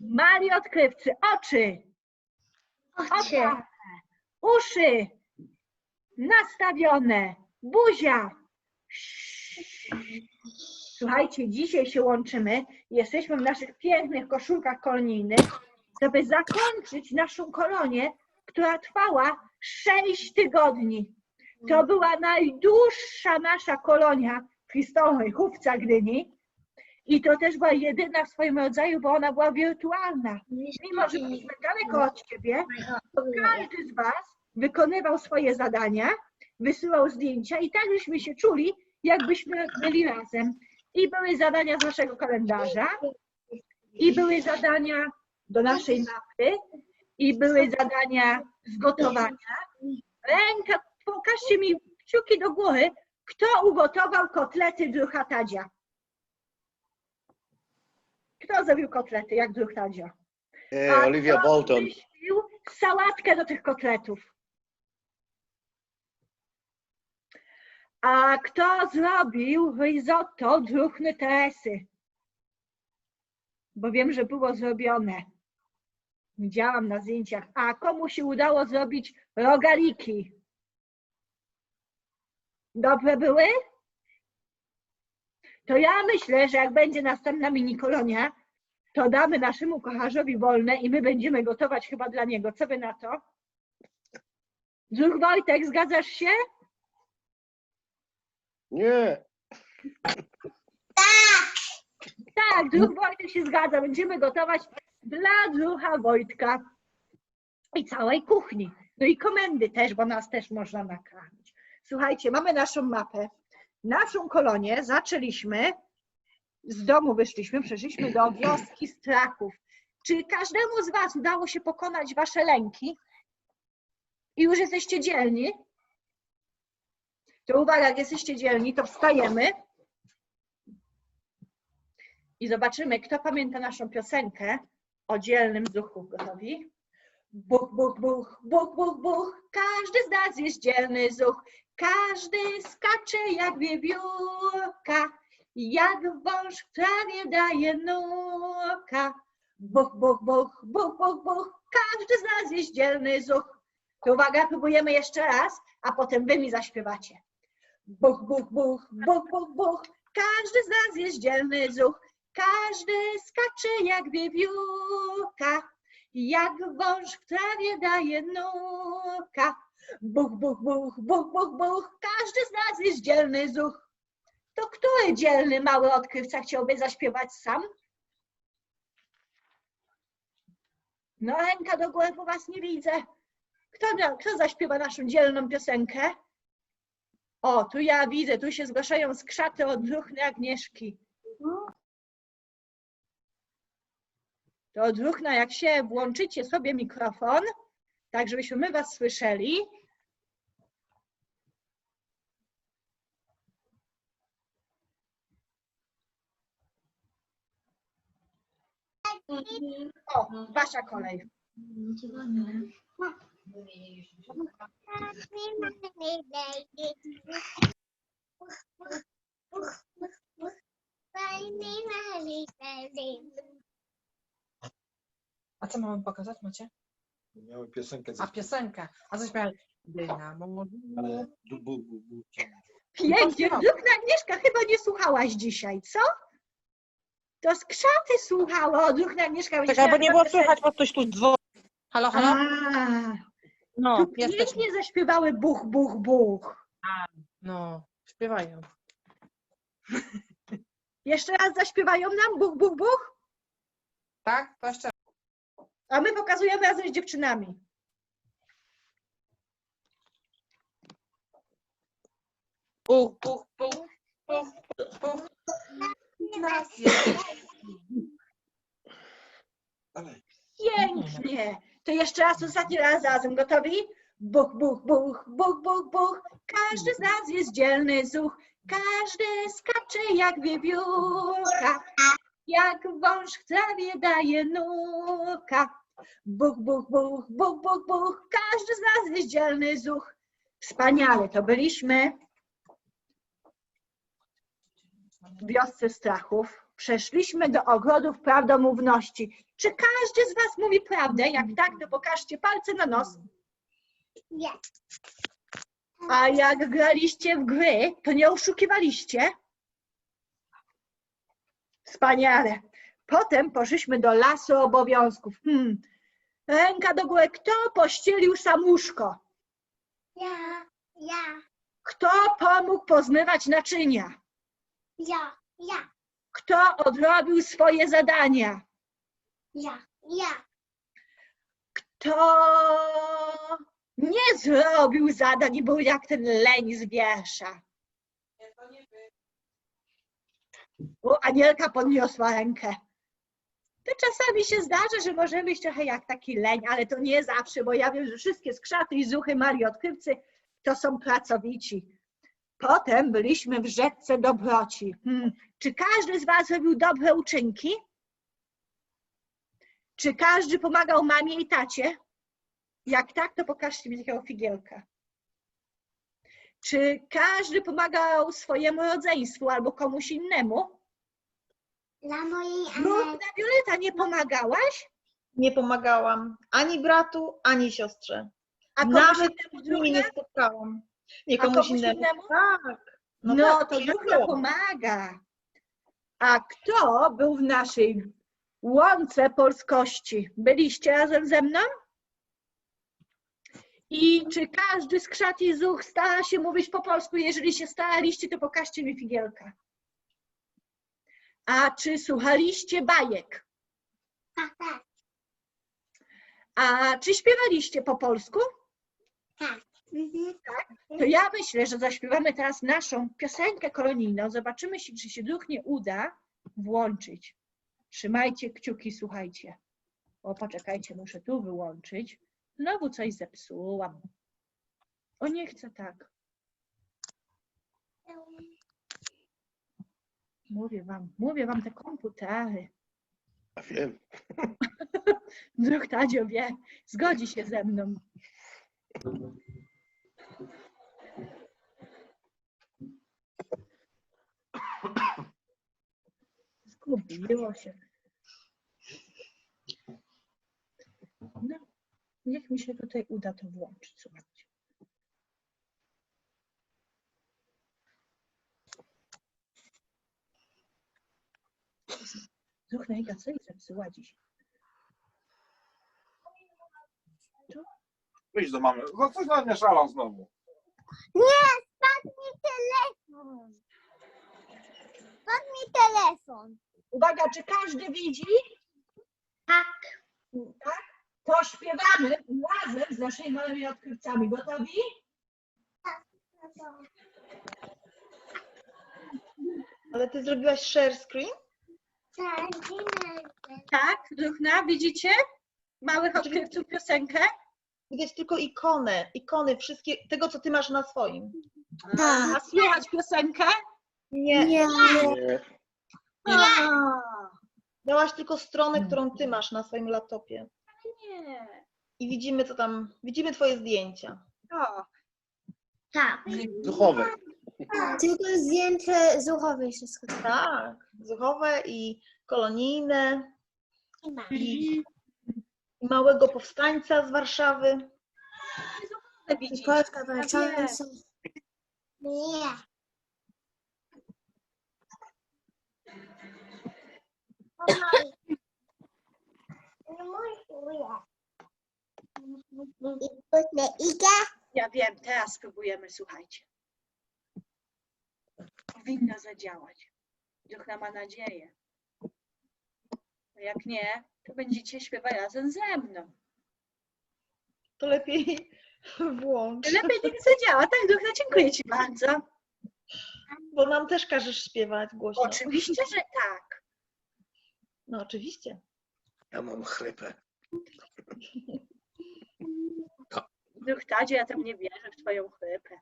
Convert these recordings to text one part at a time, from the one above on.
Mali odkrywcy, oczy, Oczy. uszy nastawione, buzia. Słuchajcie, dzisiaj się łączymy. Jesteśmy w naszych pięknych koszulkach kolonijnych, żeby zakończyć naszą kolonię, która trwała 6 tygodni. To była najdłuższa nasza kolonia w historii chówca Gdyni. I to też była jedyna w swoim rodzaju, bo ona była wirtualna. Mimo, że byliśmy daleko od siebie, to każdy z Was wykonywał swoje zadania, wysyłał zdjęcia i tak żeśmy się czuli, jakbyśmy byli razem. I były zadania z naszego kalendarza, i były zadania do naszej mapy, i były zadania z gotowania. Ręka, pokażcie mi kciuki do góry, kto ugotował kotlety drucha Tadzia. Kto zrobił kotlety jak druh Tadzia? E, Olivia kto Bolton. wymyślił sałatkę do tych kotletów? A kto zrobił risotto druchny Teresy? Bo wiem, że było zrobione. Widziałam na zdjęciach. A komu się udało zrobić rogaliki? Dobre były? To ja myślę, że jak będzie następna mini kolonia, to damy naszemu kocharzowi wolne i my będziemy gotować chyba dla niego. Co wy na to? Druh Wojtek, zgadzasz się? Nie. Tak, druh Wojtek się zgadza. Będziemy gotować dla druha Wojtka i całej kuchni. No i komendy też, bo nas też można nakarmić. Słuchajcie, mamy naszą mapę. Naszą kolonię zaczęliśmy, z domu wyszliśmy, przeszliśmy do wioski strachów. Czy każdemu z Was udało się pokonać Wasze lęki? I już jesteście dzielni? To uwaga, jak jesteście dzielni, to wstajemy i zobaczymy, kto pamięta naszą piosenkę o dzielnym duchu. Gotowi? Buch, buch, buch, buch, buch, buch. Każdy z nas jest dzielny zuch. Każdy skacze jak wiewiórka. Jak wąż w trawie daje nuka. Buch, buch, buch, buch, buch, buch. Każdy z nas jest dzielny zuch. To uwaga, próbujemy jeszcze raz, a potem wy mi zaśpiewacie. Buch, buch, buch, buch, buch, buch. Każdy z nas jest dzielny zuch. Każdy skacze jak wiewiórka, jak wąż w trawie daje nuka. Buch, buch, buch, buch, buch, buch, każdy z nas jest dzielny zuch. To który dzielny mały odkrywca chciałby zaśpiewać sam? No ręka do góry, bo was nie widzę. Kto, kto zaśpiewa naszą dzielną piosenkę? O, tu ja widzę, tu się zgłaszają skrzaty od druhny Agnieszki. To odruchna, jak się włączycie sobie mikrofon, tak żebyśmy my was słyszeli. O, wasza kolej. A co mamy pokazać, macie? Miałem piosenkę A piosenkę. A coś miałem. Dynamo. ale du, bu, bu, bu, Pięknie. śpiewam. Druhna Agnieszka, chyba nie słuchałaś dzisiaj, co? To skrzaty słuchała, Druhna Agnieszka. będzie Czekaj, bo miała nie było piosenkę. słychać, bo ktoś tu dzwoni. Halo, halo? A, No, tu jesteśmy. pięknie zaśpiewały buch, buch, buch. No, śpiewają. Jeszcze raz zaśpiewają nam buch, buch, buch, Tak? To jeszcze a my pokazujemy razem z dziewczynami. Puch, puch, puch, puch, puch. Pięknie. To jeszcze raz, ostatni raz razem. Gotowi? Buch, buch, buch, buch, buch, buch. Każdy z nas jest dzielny zuch. Każdy skacze jak wiewiórka. Jak wąż w trawie daje nuka. Buch, buch, buch, buch, buch, buch. Każdy z nas jest dzielny zuch. Wspaniale, to byliśmy w wiosce strachów. przeszliśmy do ogrodów prawdomówności. Czy każdy z Was mówi prawdę? Jak tak, to pokażcie palce na nos. Nie. A jak graliście w gry, to nie oszukiwaliście? Wspaniale. Potem poszliśmy do lasu obowiązków. Hmm. Ręka do góry. Kto pościelił sam łóżko? Ja. Ja. Kto pomógł pozmywać naczynia? Ja. Ja. Kto odrobił swoje zadania? Ja. Ja. Kto nie zrobił zadań i był jak ten leń z wiersza? O, Anielka podniosła rękę. To czasami się zdarza, że możemy być trochę jak taki leń, ale to nie zawsze, bo ja wiem, że wszystkie skrzaty i zuchy Marii Odkrywcy to są pracowici. Potem byliśmy w rzece dobroci. Hmm. Czy każdy z Was robił dobre uczynki? Czy każdy pomagał mamie i tacie? Jak tak, to pokażcie mi takiego figielka. Czy każdy pomagał swojemu rodzeństwu albo komuś innemu? Dla mojej No, Anelki. Violeta, nie pomagałaś? Nie pomagałam ani bratu, ani siostrze. A komuś Nawet innemu z nimi nie spotkałam. Nie A komuś komuś innemu. innemu? Tak. No, tak, to tak było. pomaga. A kto był w naszej łące polskości? Byliście razem ze mną? I czy każdy z krzat i zuch stara się mówić po polsku? Jeżeli się staraliście, to pokażcie mi figielka. A czy słuchaliście bajek? Tak, tak. A czy śpiewaliście po polsku? Tak. Mhm. To ja myślę, że zaśpiewamy teraz naszą piosenkę kolonijną. Zobaczymy, czy się duch nie uda włączyć. Trzymajcie kciuki, słuchajcie. O, poczekajcie, muszę tu wyłączyć. Znowu coś zepsułam. O, nie chcę tak. Mówię wam, mówię wam te komputery. Ja wiem. Duch Tadzio wie, zgodzi się ze mną. Zgubiło się. No, niech mi się tutaj uda to włączyć, słuchajcie. Duch Nejga, co jej zepsuła dziś? Idź do mamy. No coś namieszałam znowu. Nie, spadł mi telefon. Spadł mi telefon. Uwaga, czy każdy widzi? Tak. To śpiewamy razem z naszymi małymi odkrywcami. Gotowi? Ale ty zrobiłaś share screen? Tak. Tak, druhna, widzicie? Małych odkrywców piosenkę? Widać tylko ikonę, ikony wszystkie, tego co ty masz na swoim. A słychać piosenkę? Nie, Nie. Nie. A, dałaś tylko stronę, którą ty masz na swoim laptopie. Nie. I widzimy co tam, widzimy twoje zdjęcia. O, Tak. Duchowe. Tylko zdjęcie zuchowe wszystko. Tak, zuchowe i kolonijne, i i małego powstańca z Warszawy. to widzicie. Polska walcząca. Nie. I? Ja wiem, teraz spróbujemy, słuchajcie. Powinno zadziałać. Duchna ma nadzieję. A jak nie, to będziecie śpiewać razem ze mną. To lepiej włącz, Lepiej tak zadziała. Tak, Duchna, dziękuję Ci bardzo. bo nam też każesz śpiewać głośno. Oczywiście, że tak. No oczywiście. Ja mam chrypę. Duch Tadzie, ja tam nie wierzę w Twoją chrypę.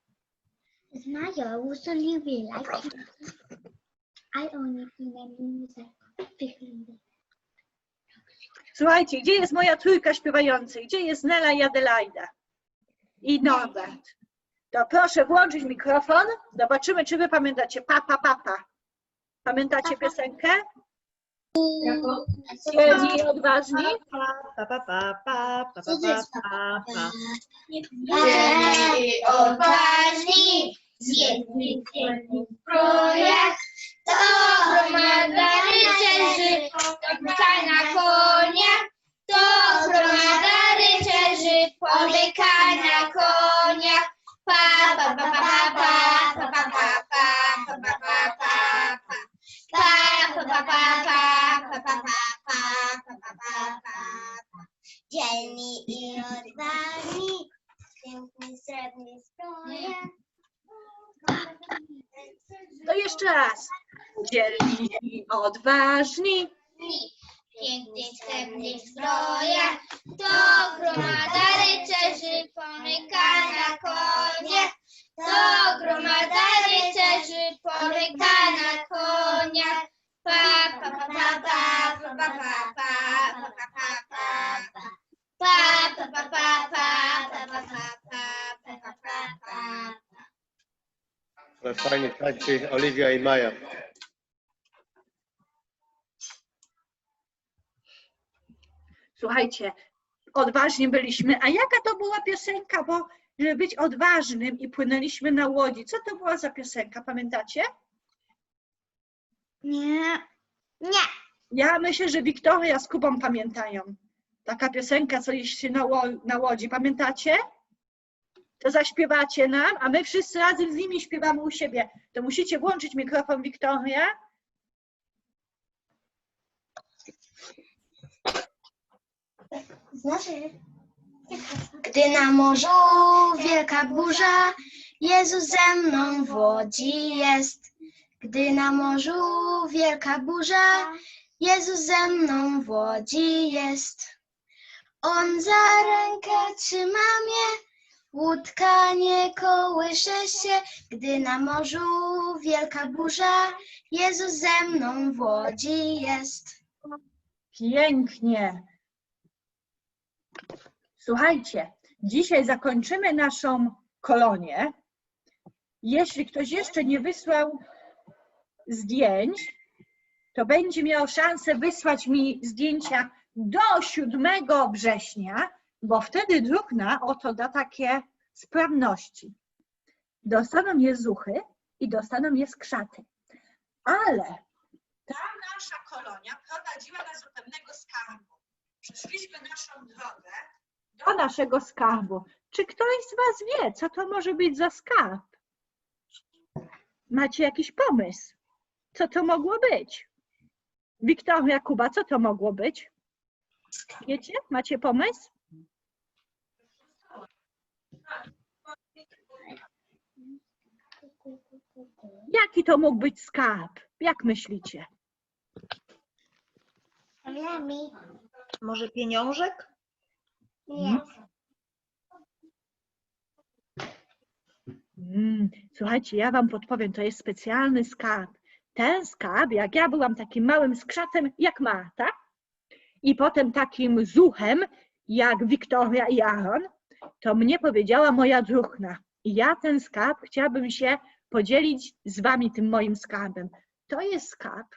Znają, usoliwi, like Naprawdę. I only music. Słuchajcie, gdzie jest moja trójka śpiewających? Gdzie jest Nela i Adelaida? I Norbert. To proszę włączyć mikrofon. Zobaczymy, czy wy pamiętacie. Papa, papa. Pamiętacie Papa. piosenkę? Dzielni i odważni. Pa, pa, pa, pa, pa, pa, pa, pa, pa. Dzielni i odważni, zjedni w zbrojach, to gromada rycerzy, pomyka na koniach, to gromada rycerzy, pomyka na koniach. Pa, pa, pa, pa, pa, pa, pa, pa, pa, pa, pa, pa. Pa, pa, pa, pa, pa, pa, pa, jeszcze raz. Dzielni i odważni. Piękny srebrny stroje, fajnie tańczy Oliwia i Maja. Słuchajcie, odważni byliśmy. A jaka to była piosenka? Bo żeby być odważnym i płynęliśmy na łodzi. Co to była za piosenka? Pamiętacie? Nie. Nie. Ja myślę, że Wiktoria z Kubą pamiętają. Taka piosenka, co jest się na, ło- na łodzi. Pamiętacie? To zaśpiewacie nam, a my wszyscy razem z nimi śpiewamy u siebie. To musicie włączyć mikrofon, Wiktoria. Gdy na morzu wielka burza, Jezus ze mną w łodzi jest. Gdy na morzu wielka burza, Jezus ze mną w łodzi jest. On za rękę trzyma mnie, łódka nie kołysze się. Gdy na morzu wielka burza, Jezus ze mną w łodzi jest. Pięknie. Słuchajcie, dzisiaj zakończymy naszą kolonię. Jeśli ktoś jeszcze nie wysłał zdjęć, to będzie miał szansę wysłać mi zdjęcia do 7 września, bo wtedy druhna oto da takie sprawności. Dostaną je zuchy i dostaną je skrzaty. Ale ta nasza kolonia prowadziła nas do pewnego skarbu. Przeszliśmy naszą drogę do naszego skarbu. Czy ktoś z Was wie, co to może być za skarb? Macie jakiś pomysł? Co to mogło być? Wiktoria, Kuba, co to mogło być? Wiecie? Macie pomysł? Jaki to mógł być skarb? Jak myślicie? Może pieniążek? Nie. Mm, słuchajcie, ja wam podpowiem, to jest specjalny skarb. Ten skarb, jak ja byłam takim małym skrzatem, jak Marta, i potem takim zuchem, jak Wiktoria i Aaron, to mnie powiedziała moja druhna. I ja ten skarb chciałabym się podzielić z wami tym moim skarbem. To jest skarb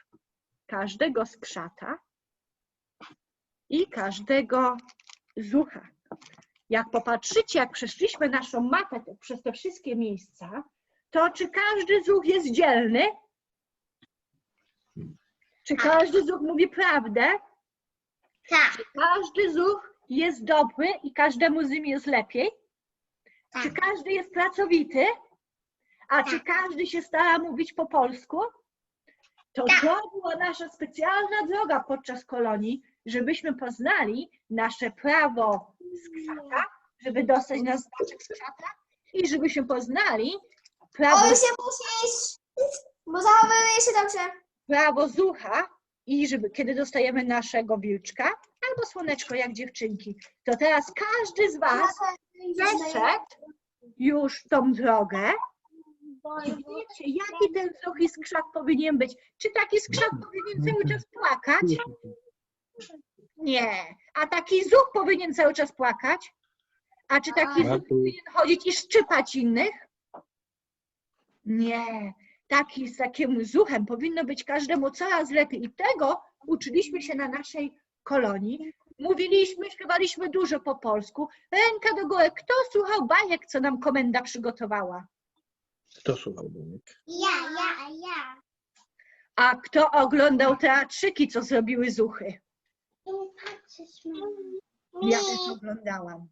każdego skrzata i każdego zucha. Jak popatrzycie, jak przeszliśmy naszą mapę przez te wszystkie miejsca, to czy każdy zuch jest dzielny? Czy każdy zuch mówi prawdę? Tak. Czy każdy zuch jest dobry i każdemu z nim jest lepiej? Czy Tak. każdy jest pracowity? A czy każdy się stara mówić po polsku? To Tak. to była nasza specjalna droga podczas kolonii, żebyśmy poznali nasze prawo skrzata, żeby dostać na znaczek skrzata i żebyśmy poznali prawo, się musisz, bo zachowuje się dobrze. prawo zucha i żeby kiedy dostajemy naszego wilczka albo słoneczko jak dziewczynki, to teraz każdy z Was przeszedł już tą drogę wiecie, jaki ten zuch i skrzat powinien być. Czy taki skrzat powinien cały czas płakać? Nie. A taki zuch powinien cały czas płakać? A czy taki zuch powinien chodzić i szczypać innych? Nie. taki z takim zuchem powinno być każdemu coraz lepiej. I tego uczyliśmy się na naszej kolonii. Mówiliśmy, śpiewaliśmy dużo po polsku. Ręka do góry. Kto słuchał bajek, co nam komenda przygotowała? Kto słuchał Dominik? Ja, ja, ja. A kto oglądał teatrzyki, co zrobiły zuchy? Ja też oglądałam.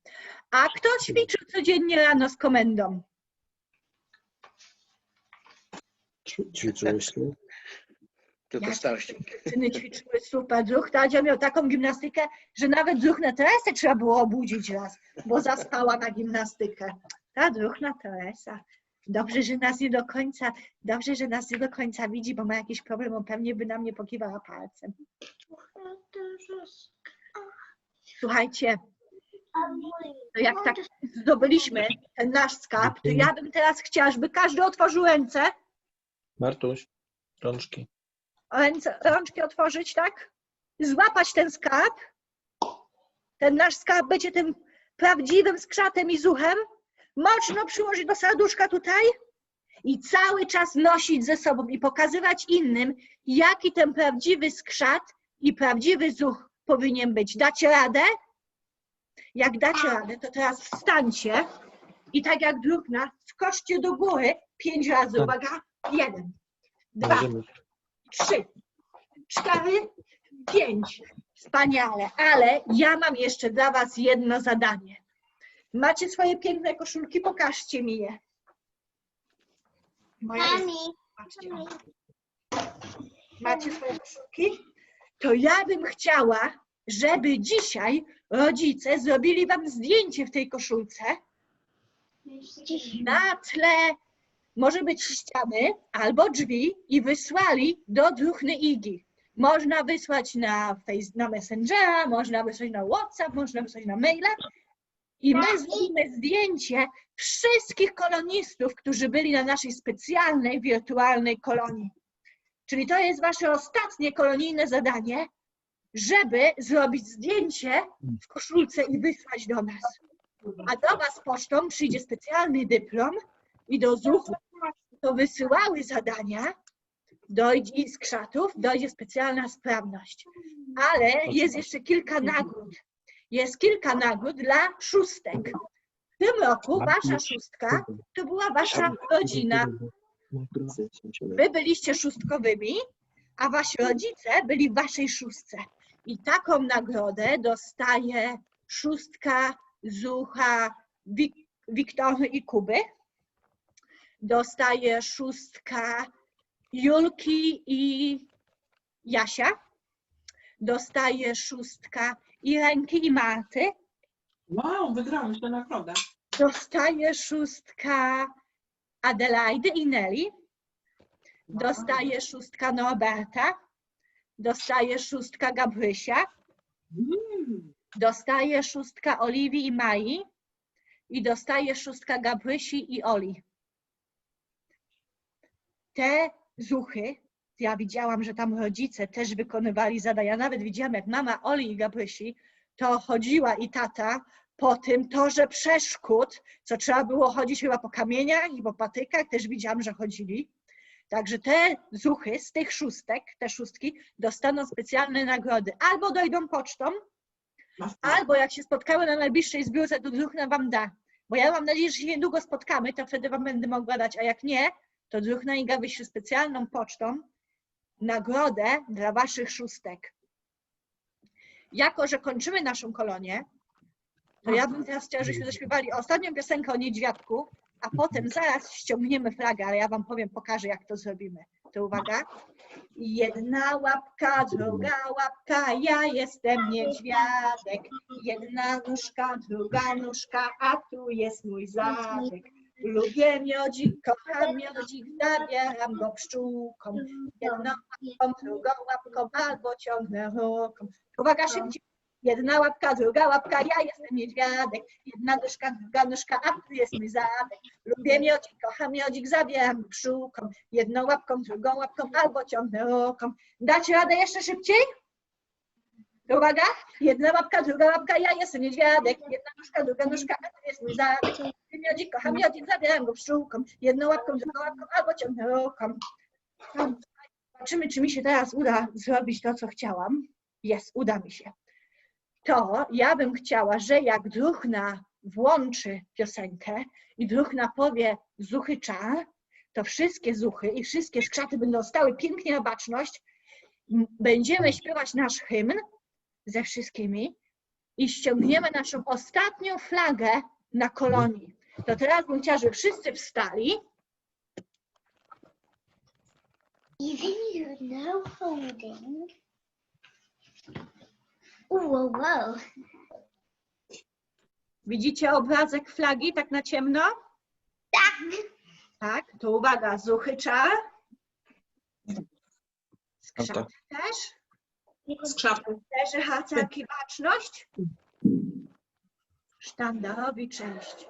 A kto ćwiczył codziennie rano z komendą? Ćwi- Ćwiczyłeś tu? Tylko Ja starsi. Dziewczyny ćwiczyły super. Zuch Tadzia miał taką gimnastykę, że nawet Zuchna Teresę trzeba było obudzić raz, bo zaspała na gimnastykę. Ta Zuchna Teresa. Dobrze, że nas nie do końca, dobrze, że nas nie do końca widzi, bo ma jakiś problem, on pewnie by na mnie pokiwała palcem. Słuchajcie, to jak tak zdobyliśmy ten nasz skarb, to ja bym teraz chciała, żeby każdy otworzył ręce, Martuś, rączki. ręce, rączki otworzyć, tak? Złapać ten skarb. Ten nasz skarb będzie tym prawdziwym skrzatem i zuchem. Mocno przyłożyć do serduszka tutaj i cały czas nosić ze sobą i pokazywać innym, jaki ten prawdziwy skrzat i prawdziwy zuch powinien być. Dacie radę? Jak dacie radę, to teraz wstańcie i tak jak drugna, skoczcie do góry pięć razy. Uwaga. Jeden, dwa, trzy, cztery, pięć. Wspaniale, ale ja mam jeszcze dla Was jedno zadanie. Macie swoje piękne koszulki? Pokażcie mi je. Moja jest, Mami. patrzcie. Macie swoje koszulki? To ja bym chciała, żeby dzisiaj rodzice zrobili Wam zdjęcie w tej koszulce na tle może być ściany albo drzwi i wysłali do druhny Igi. Można wysłać na, face, na Messengera, można wysłać na WhatsApp, można wysłać na maila. I my zrobimy zdjęcie wszystkich kolonistów, którzy byli na naszej specjalnej wirtualnej kolonii. Czyli to jest wasze ostatnie kolonijne zadanie, żeby zrobić zdjęcie w koszulce i wysłać do nas. A do was pocztą przyjdzie specjalny dyplom i do ZUF to wysyłały zadania dojdzie, z krzatów dojdzie specjalna sprawność. Ale jest jeszcze kilka nagród. Jest kilka nagród dla szóstek. W tym roku wasza szóstka to była wasza rodzina. Wy byliście szóstkowymi, a wasi rodzice byli w waszej szóstce. I taką nagrodę dostaje szóstka Zucha, Wik- Wiktory i Kuby. Dostaje szóstka Julki i Jasia. Dostaje szóstka Irenki i Marty. Wow, wygrałeś tę nagrodę. Dostaje szóstka Adelaidy i Nelly. Dostaje szóstka Norberta. Dostaje szóstka Gabrysia. Mm, Dostaje szóstka Oliwii i Mai. I dostaje szóstka Gabrysi i Oli. Te zuchy, ja widziałam, że tam rodzice też wykonywali zadania. Nawet widziałam, jak mama Oli i Gabrysi to chodziła i tata po tym torze przeszkód, co trzeba było chodzić chyba po kamieniach i po patykach, też widziałam, że chodzili. Także te zuchy z tych szóstek, te szóstki, dostaną specjalne nagrody. Albo dojdą pocztą, albo jak się spotkały na najbliższej zbiórce, to druhna wam da. Bo ja mam nadzieję, że się niedługo spotkamy, to wtedy wam będę mogła dać, a jak nie, to druhna Iga wyśle specjalną pocztą nagrodę dla waszych szóstek. Jako, że kończymy naszą kolonię, to ja bym teraz chciała, żebyśmy zaśpiewali ostatnią piosenkę o niedźwiadku, a potem zaraz ściągniemy flagę, ale ja wam powiem, pokażę, jak to zrobimy. To uwaga. Jedna łapka, druga łapka, ja jestem niedźwiadek. Jedna nóżka, druga nóżka, a tu jest mój zadek. Lubię miodzik, kocham miodzik, zabieram go pszczółkom. Jedną łapką, drugą łapką, albo ciągnę ruką. Uwaga, szybciej. Jedna łapka, druga łapka, ja jestem niedźwiadek. Jedna nóżka, druga nóżka, a tu jest mój zadek. Lubię miodzik, kocham miodzik, zabieram go pszczółkom. Jedną łapką, drugą łapką, albo ciągnę ruką. Dacie radę jeszcze szybciej? Uwaga, jedna łapka, druga łapka, ja jestem niedźwiadek, jedna nóżka, druga nóżka, to jest mój zadek. Miodzik, kocham miodzik, zabieram go pszczółką, jedną łapką, drugą łapką, albo ciągnę ruką. Zobaczymy, czy mi się teraz uda zrobić to, co chciałam. Jest, uda mi się. To ja bym chciała, że jak druhna włączy piosenkę i druhna powie zuchycza, to wszystkie zuchy i wszystkie skrzaty będą stały pięknie na baczność. Będziemy śpiewać nasz hymn ze wszystkimi i ściągniemy naszą ostatnią flagę na kolonii. To teraz bym chciała, żeby wszyscy wstali Even you no holding. Ooh, whoa, whoa. Widzicie obrazek flagi tak na ciemno? Tak. Tak, to uwaga, zuchycza. Skrzat też. Skrzapy. Leży hacerki baczność. Sztandarowi cześć.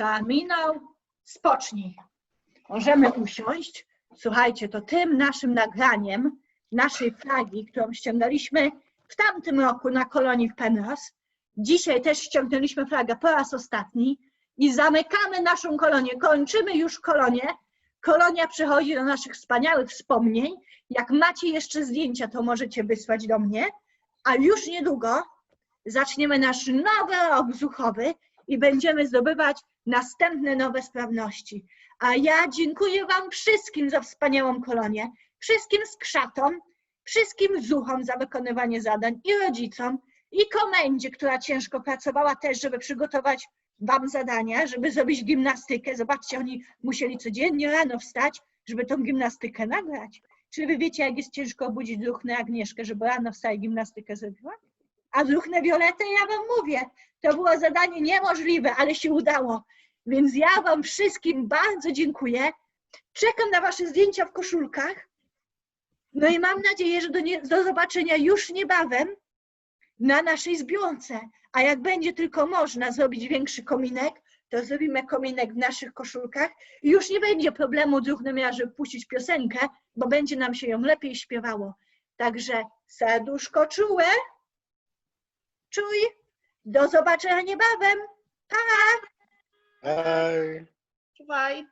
Czas minął, spocznij. Możemy usiąść. Słuchajcie, to tym naszym nagraniem naszej flagi, którą ściągnęliśmy w tamtym roku na kolonii w Penrose, dzisiaj też ściągnęliśmy flagę po raz ostatni i zamykamy naszą kolonię. Kończymy już kolonię. Kolonia przechodzi do naszych wspaniałych wspomnień. Jak macie jeszcze zdjęcia, to możecie wysłać do mnie. A już niedługo zaczniemy nasz nowy rok zuchowy i będziemy zdobywać następne nowe sprawności. A ja dziękuję Wam wszystkim za wspaniałą kolonię, wszystkim skrzatom, wszystkim zuchom za wykonywanie zadań i rodzicom, i komendzie, która ciężko pracowała też, żeby przygotować Wam zadania, żeby zrobić gimnastykę. Zobaczcie, oni musieli codziennie rano wstać, żeby tą gimnastykę nagrać. Czy Wy wiecie, jak jest ciężko obudzić druchnę Agnieszkę, żeby rano wstała i gimnastykę zrobiła? A druchnę Violetę, ja Wam mówię, to było zadanie niemożliwe, ale się udało. Więc ja Wam wszystkim bardzo dziękuję. Czekam na Wasze zdjęcia w koszulkach. No i mam nadzieję, że do, nie, do zobaczenia już niebawem na naszej zbiórce. A jak będzie tylko można zrobić większy kominek, to zrobimy kominek w naszych koszulkach i już nie będzie problemu żeby puścić piosenkę, bo będzie nam się ją lepiej śpiewało. Także serduszko czułe, czuj, do zobaczenia niebawem. Pa! Hej. Czuwaj.